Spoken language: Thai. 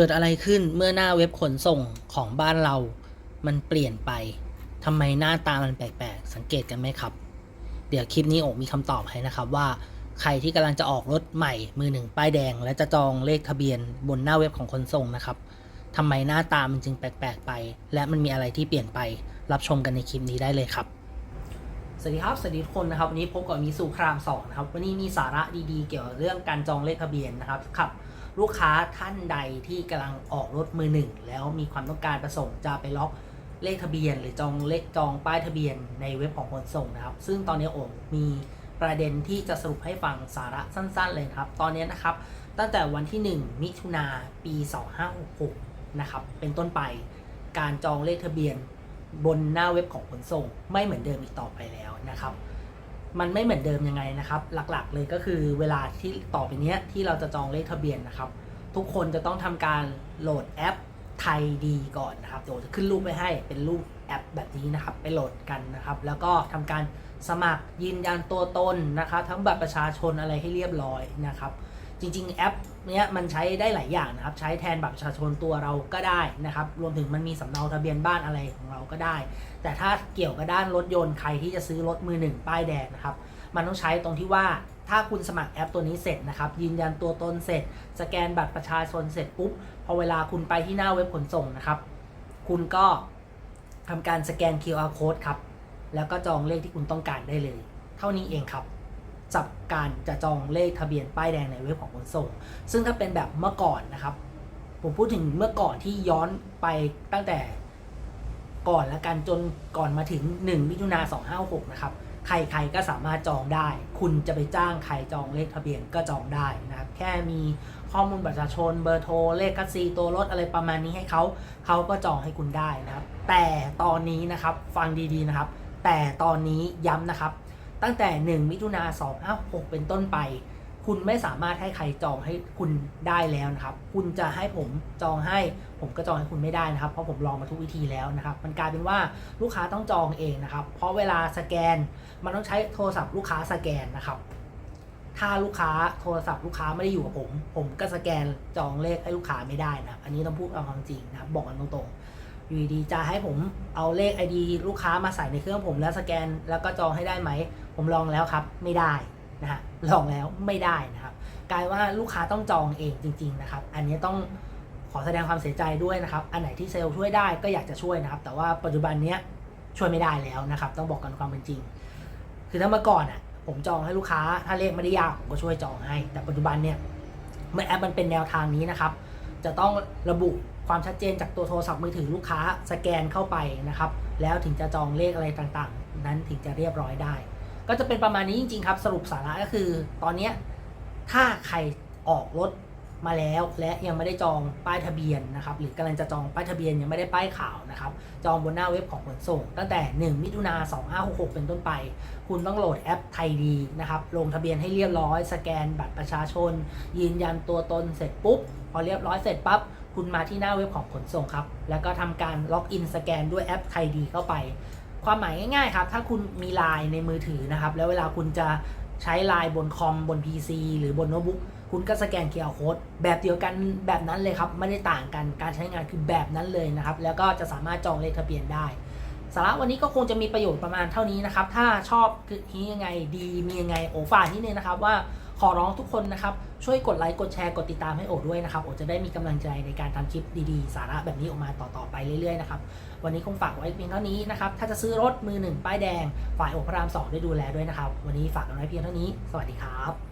เกิดอะไรขึ้นเมื่อหน้าเว็บขนส่งของบ้านเรา มันเปลี่ยนไปทำไมหน้าตามันแปลกๆ สังเกตกันไหมครับ เดี๋ยวคลิปนี้โอมีคำตอบให้นะครับว่าใครที่กำลังจะออกรถใหม่มือหนึ่งป้ายแดง และจะจองเลขทะเบียนบนหน้าเว็บของขนส่งนะครับทำไมหน้าตามันจึงแปลกๆไป และมันมีอะไรที่เปลี่ยนไปรับชมกันในคลิปนี้ได้เลยครับสวัสดีครับ สวัสดีทุกคนนะครับวันนี้พบกับมีสู่ครามสองนะครับวันนี้มีสาระดีๆ เกี่ยวกับเรื่องการจองเลขทะเบียนนะครับครับ ลูกค้าท่านใดที่กำลังออกรถมือหนึ่งแล้วมีความต้องการประสงค์จะไปล็อกเลขทะเบียน หรือจองเลขจองป้ายทะเบียนในเว็บของขนส่งนะครับ ซึ่งตอนนี้โอ่งมีประเด็นที่จะสรุปให้ฟังสาระสั้น ๆ เลยครับ ตอนนี้นะครับ ตั้งแต่วันที่ 1 มิถุนาปี 2566 นะครับ เป็นต้นไปการจองเลขทะเบียนบนหน้าเว็บของขนส่ง ไม่เหมือนเดิมอีกต่อไปแล้วนะครับ มันไม่เหมือนเดิมยังไงนะครับ หลักๆเลยก็คือเวลาที่ต่อไปนี้ที่เราจะจองเลขทะเบียนนะครับ ทุกคนจะต้องทำการโหลดแอปไทยดีก่อนนะครับเดี๋ยวจะขึ้นรูปไปให้เป็นรูปแอปแบบนี้นะครับ ไปโหลดกันนะครับ แล้วก็ทำการสมัครยืนยันตัวตนนะครับ ทั้งบัตรประชาชนอะไรให้เรียบร้อยนะครับ จริง ๆ แอปเนี้ยมันใช้ได้หลายอย่างนะครับ ใช้แทนบัตรประชาชนตัวเราก็ได้นะครับ รวมถึงมันมีสำเนาทะเบียนบ้านอะไรของเราก็ได้ แต่ถ้าเกี่ยวกับด้านรถยนต์ใครที่จะซื้อรถมือหนึ่งป้ายแดงนะครับ มันต้องใช้ตรงที่ว่าถ้าคุณสมัครแอปตัวนี้เสร็จนะครับ ยืนยันตัวตนเสร็จ สแกนบัตรประชาชนเสร็จปุ๊บพอเวลาคุณไปที่หน้าเว็บขนส่งนะครับ คุณก็ทำการสแกน QR code ครับแล้วก็จองเลขที่คุณต้องการได้เลย เท่านี้เองครับ จับการจะจองเลขทะเบียนป้ายแดงในเว็บของขนส่ง ซึ่งถ้าเป็นแบบเมื่อก่อนนะครับ ผมพูดถึงเมื่อก่อนที่ย้อนไปตั้งแต่ก่อนและกันจนก่อนมาถึง 1 มิถุนา256 นะครับ ใครๆก็สามารถจองได้ คุณจะไปจ้างใครจองเลขทะเบียนก็จองได้นะครับ แค่มีข้อมูลบัตรประชาชนเบอร์โทร เลขคัสซีตัวรถอะไรประมาณนี้ให้เขาเขาก็จองให้คุณได้นะครับ แต่ตอนนี้นะครับฟังดีๆนะครับ แต่ตอนนี้ย้ำนะครับ ตั้งแต่ 1 มิถุนา256 เป็นต้นไป คุณไม่สามารถให้ใครจองให้คุณได้แล้วนะครับ คุณจะให้ผมจองให้ ผมก็จองให้คุณไม่ได้นะครับ เพราะผมลองมาทุกวิธีแล้วนะครับ มันกลายเป็นว่าลูกค้าต้องจองเองนะครับ เพราะเวลาสแกน มันต้องใช้โทรศัพท์ลูกค้าสแกนนะครับ ถ้าลูกค้าโทรศัพท์ลูกค้าไม่ได้อยู่กับผม ผมก็สแกนจองเลขให้ลูกค้าไม่ได้นะครับอันนี้ต้องพูดเอาความจริงนะครับ บอกกันตรงๆ อยู่ดีจะให้ผมเอาเลข ID ลูกค้ามาใส่ในเครื่องผมแล้วสแกนแล้วก็จองให้ได้ไหม ผมลองแล้วครับ ไม่ได้นะฮะลองแล้วไม่ได้นะครับ กลายว่าลูกค้าต้องจองเองจริง ๆ นะครับ อันนี้ต้องขอแสดงความเสียใจด้วยนะครับ อันไหนที่เซลล์ช่วยได้ก็อยากจะช่วยนะครับ แต่ว่าปัจจุบันเนี้ยช่วยไม่ได้แล้วนะครับ ต้องบอกกันความเป็นจริง คือถ้าเมื่อก่อนอะผมจองให้ลูกค้าถ้าเลขไม่ได้ยากผมก็ช่วยจองให้ แต่ปัจจุบันเนี่ยเมื่อแอปมันเป็นแนวทางนี้นะครับ จะต้องระบุ ความชัดเจนจากตัวโทรศัพท์มือถือลูกค้าสแกนเข้าไปนะครับ แล้วถึงจะจองเลขอะไรต่างๆ นั้นถึงจะเรียบร้อยได้ ก็จะเป็นประมาณนี้จริงๆครับสรุปสาระก็คือ ตอนนี้ถ้าใครออกรถมาแล้วและยังไม่ได้จองป้ายทะเบียนนะครับหรือกำลังจะจองป้ายทะเบียนยังไม่ได้ป้ายขาวนะครับจองบนหน้าเว็บของขนส่ง ตั้งแต่ 1 มิถุนา2566 เป็นต้นไป คุณต้องโหลดแอปไทยดีนะครับลงทะเบียนให้เรียบร้อย สแกนบัตรประชาชน ยืนยันตัวตนเสร็จปุ๊บ พอเรียบร้อยเสร็จปั๊บ คุณมาที่หน้าเว็บของขนส่งครับ แล้วก็ทำการล็อกอินสแกนด้วยแอปไทยดีเข้าไป ความหมายง่ายๆครับ ถ้าคุณมีไลน์ในมือถือนะครับ แล้วเวลาคุณจะใช้ไลน์บนคอมบน PC หรือบนโน้ตบุ๊กคุณก็สแกน QR Code แบบเดียวกันแบบนั้นเลยครับ ไม่ได้ต่างกันการใช้งานคือแบบนั้นเลยนะครับ แล้วก็จะสามารถจองเลขทะเบียนได้สาระวันนี้ก็คงจะมีประโยชน์ประมาณเท่านี้นะครับ ถ้าชอบคือนี้ยังไงดีมียังไงโอฝากนิดนึงนะครับว่า ขอร้องทุกคนนะครับ ช่วยกดไลค์กดแชร์กดติดตามให้โอด้วยนะครับโอจะได้มีกำลังใจในการทำคลิปดีๆ สาระแบบนี้ออกมาต่อๆไปเรื่อยๆนะครับวันนี้คงฝากไว้เพียงเท่านี้นะครับถ้าจะซื้อรถมือหนึ่งป้ายแดง ฝ่ายโอพระรามสองได้ดูแลด้วยนะครับ วันนี้ฝากกันไว้เพียงเท่านี้ สวัสดีครับ